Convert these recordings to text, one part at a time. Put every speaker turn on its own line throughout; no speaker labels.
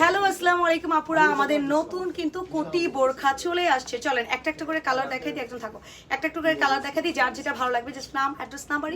Hello আলাইকুম আপুরা। আমাদের নতুন কিন্তু কোটি বোরখা চলে আসছে। চলেন, একটা একটা করে কালার দেখাই দিই একজন থাকো। একটা একটা করে কালার দেখাই দিই যার যেটা ভালো লাগবে জাস্ট নাম অ্যাড্রেস নাম্বার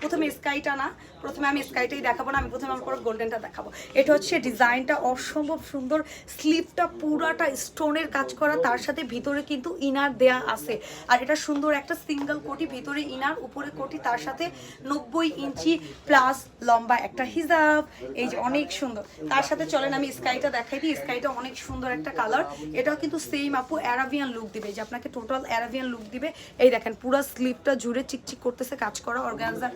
প্রথমে স্কাইটা না, প্রথমে আমি স্কাইটাই দেখাবো না, আমি প্রথমে আমার গোল্ডেনটা দেখাবো। এটা হচ্ছে ডিজাইনটা অসম্ভব সুন্দর। স্লিপটা পুরাটা স্টোনের কাজ করা, তার সাথে ভিতরে কিন্তু ইনার দেয়া আছে। আর এটা সুন্দর একটা সিঙ্গেল কোটি, ভিতরে ইনার উপরে কোটি, তার সাথে নব্বই ইঞ্চি প্লাস লম্বা একটা হিজাব। এই যে অনেক সুন্দর। তার সাথে চলেন, আমি স্কাইটা দেখাই দিই। স্কাইটা অনেক সুন্দর একটা কালার এটাও কিন্তু সেম আপু অ্যারাবিয়ান লুক দিবে। যে আপনাকে টোটাল অ্যারাবিয়ান লুক দিবে। এই দেখেন, পুরো স্লিপটা জুড়ে চিকচিক করতেছে কাজ করা। অর্গানজার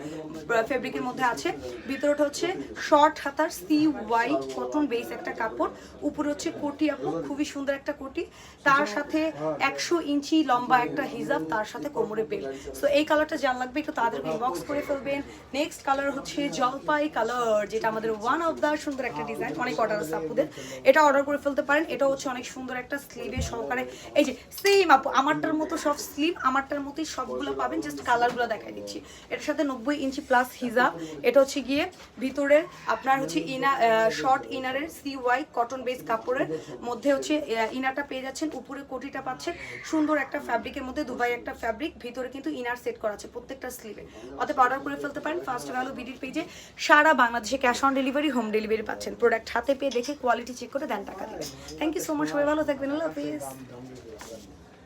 ফেব্রিকের মধ্যে আছে। ভিতরটা হচ্ছে শর্ট হাতার সি হোয়াইট কটন বেস একটা কাপড়। উপরে হচ্ছে কোটি আপু, খুবই সুন্দর একটা কোটি। তার সাথে একশো ইঞ্চি লম্বা একটা হিজাব, তার সাথে কোমরে বেল সো এই কালারটা যার লাগবে, একটু তাদেরকে ইনবক্স করে ফেলবেন। নেক্সট কালার হচ্ছে জলপাই কালার যেটা আমাদের ওয়ান অফ দ্য সুন্দর একটা ডিজাইন, অনেক অর্ডার আছে আপুদের। এটা অর্ডার করে ফেলতে পারেন। এটা হচ্ছে অনেক সুন্দর একটা স্লিভে সহকারে। এই যে সেম আপু, আমারটার মতো সব স্লিভ আমারটার মতোই সবগুলো পাবেন। জাস্ট কালারগুলো দেখাই দিচ্ছি। এটার সাথে নব্বই ইঞ্চি প্লাস হিজাব এটা হচ্ছে গিয়ে ভিতরের আপনার হচ্ছে ইনা শর্ট ইনারের সি ওয়াই কটন বেস কাপড়ের মধ্যে হচ্ছে ইনারটা পেয়ে যাচ্ছেন। উপরে কোটিটা পাচ্ছেন। সুন্দর একটা ফ্যাব্রিকের মধ্যে, দুবাই একটা ফ্যাব্রিক ভিতরে কিন্তু ইনার সেট করা আছে প্রত্যেকটা স্লিভে অতএব অর্ডার করে ফেলতে পারেন। ফার্স্ট ভ্যালু বিডির পেজে সারা বাংলাদেশে cash on delivery home delivery পাচ্ছেন। প্রোডাক্ট হাতে পেয়ে দেখে কোয়ালিটি চেক করে দেন টাকা দেবেন থ্যাংক ইউ সো মাচ সবাই ভালো থাকবেন। আল্লাহ হাফিজ।